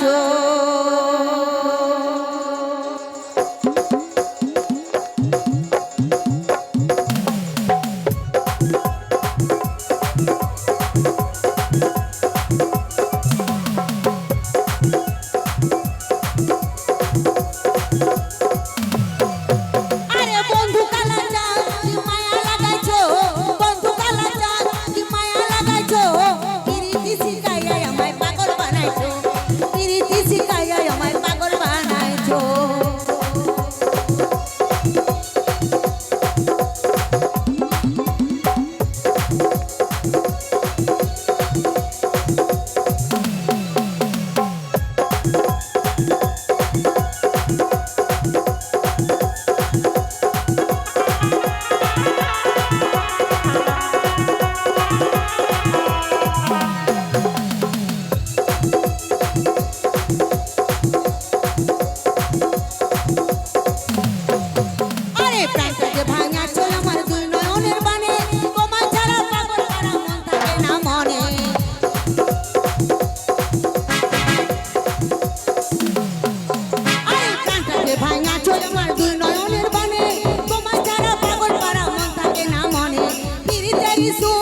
So. sorriso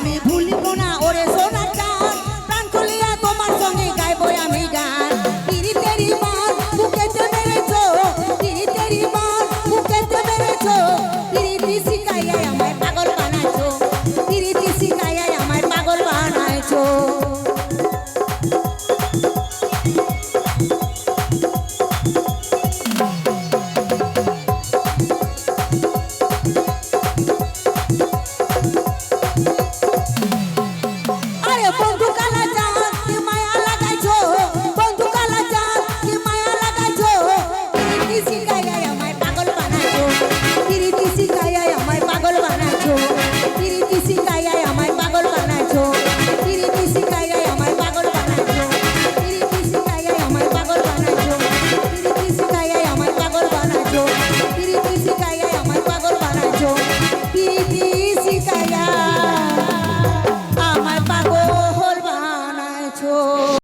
আমি ভুলিব না ওরে সোনার চাঁদ।